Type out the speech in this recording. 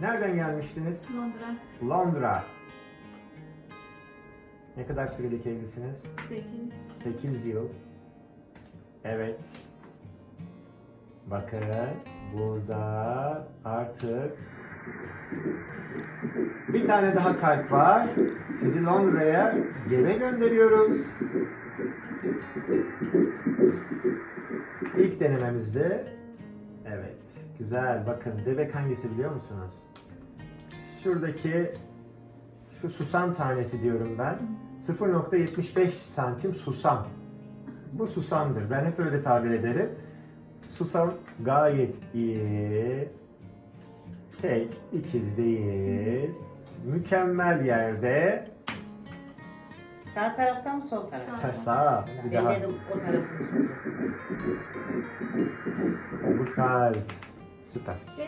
Nereden gelmiştiniz? Londra. Londra. Ne kadar sürelik evlisiniz? 8. 8 yıl. Evet. Bakın burada artık bir tane daha kalp var. Sizi Londra'ya geri gönderiyoruz. İlk denememizde evet güzel bakın bebek hangisi biliyor musunuz? Şuradaki şu susam tanesi diyorum ben. 0.75 santim susam. Bu susamdır. Ben hep öyle tabir ederim. Susam gayet iyi. Tek, ikiz değil. Mükemmel yerde. Sağ taraftan mı sol taraftan? Ha, sağ. Bir daha. o tarafını. Bu kalp. Süper. Şey